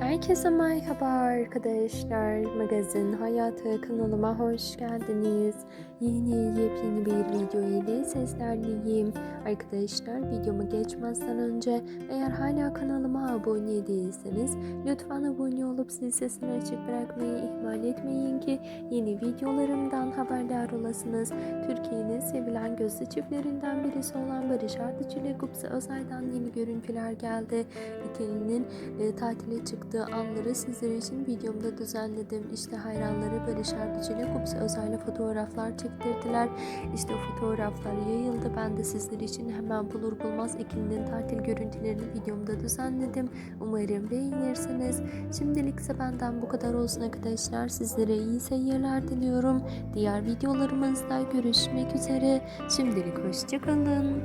Herkese merhaba arkadaşlar. Magazin Hayatı kanalıma hoş geldiniz. Yeni yepyeni bir video ile sizlerleyim. Arkadaşlar videoma geçmezden önce eğer hala kanalıma abone değilseniz lütfen abone olup zil sesini açık bırakmayı ihmal etmeyin ki yeni videolarımdan haberdar olasınız. Türkiye'nin sevilen gözlü çiftlerinden birisi olan Barış Arduç ile Gupse Özay'dan yeni görüntüler geldi. İkilinin e, tatile çıktığı anları sizler için videomda düzenledim. İşte hayranları Arduç ile Gupse Özay'la fotoğraflar çektirdiler. İşte o fotoğraflar yayıldı. Ben de sizler için hemen bulur bulmaz ikilinin tatil görüntülerini videomda düzenledim. Umarım beğenirsiniz. Şimdilik ise benden bu kadar olsun arkadaşlar. Sizlere iyi seyirler diliyorum. Diğer videolarımızda görüşmek üzere. Şimdilik hoşçakalın.